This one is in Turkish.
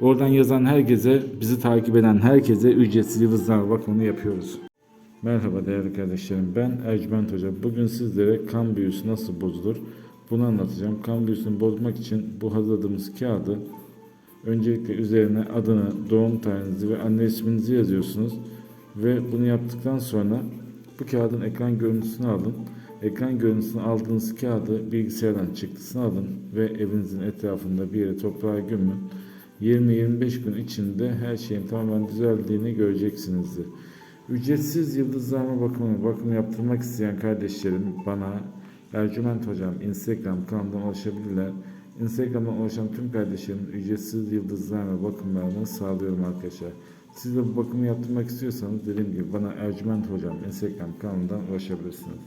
Oradan yazan herkese, bizi takip eden herkese ücretsiz yıldızname bakımını yapıyoruz. Merhaba değerli kardeşlerim. Ben Ercüment Hoca. Bugün sizlere kan büyüsü nasıl bozulur? Bunu anlatacağım. Kan büyüsünü bozmak için bu hazırladığımız kağıdı öncelikle üzerine adını, doğum tarihinizi ve anne isminizi yazıyorsunuz. Ve bunu yaptıktan sonra bu kağıdın ekran görüntüsünü alın. Ekran görüntüsünü aldığınız kağıdı bilgisayardan çıktısını alın ve evinizin etrafında bir yere toprağa gömün. 20-25 gün içinde her şeyin tamamen düzeldiğini göreceksinizdir. Ücretsiz yıldızlama bakımı, bakım yaptırmak isteyen kardeşlerim bana Ercüment Hocam Instagram kanalından ulaşabilirler. Instagram'dan ulaşan tüm kardeşlerim ücretsiz yıldızlama bakımlarını sağlıyorum arkadaşlar. Siz de bu bakımı yaptırmak istiyorsanız dediğim gibi bana Ercüment Hocam Instagram kanalından ulaşabilirsiniz.